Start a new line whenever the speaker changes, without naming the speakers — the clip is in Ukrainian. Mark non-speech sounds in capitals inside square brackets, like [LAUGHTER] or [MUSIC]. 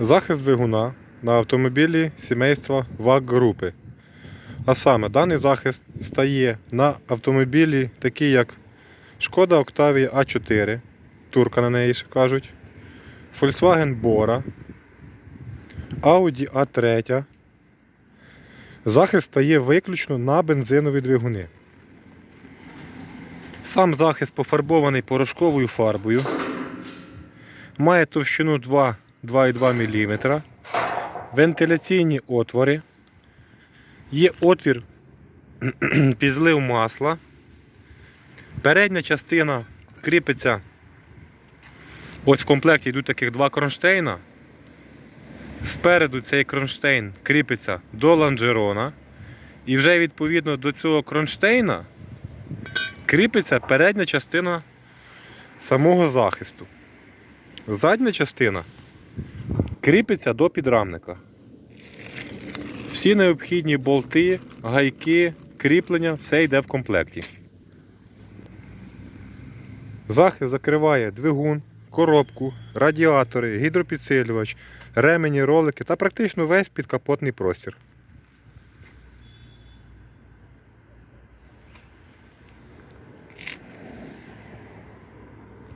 Захист двигуна на автомобілі сімейства ВАГ групи. А саме даний захист стає на автомобілі, такі як Шкода Octavia A4, турка на неї ще кажуть, Volkswagen Bora, Audi A3. Захист стає виключно на бензинові двигуни. Сам захист пофарбований порошковою фарбою. Має товщину 2 2,2 мм. Вентиляційні отвори. Є отвір [CLEARS THROAT] під злив масла. Передня частина кріпиться. Ось в комплекті йдуть таких два кронштейна. Спереду цей кронштейн кріпиться до лонжерона. І вже відповідно до цього кронштейна кріпиться передня частина самого захисту. Задня частина кріпиться до підрамника. Всі необхідні болти, гайки, кріплення, все йде в комплекті. Захист закриває двигун, коробку, радіатори, гідропідсилювач, ремені, ролики та практично весь підкапотний простір.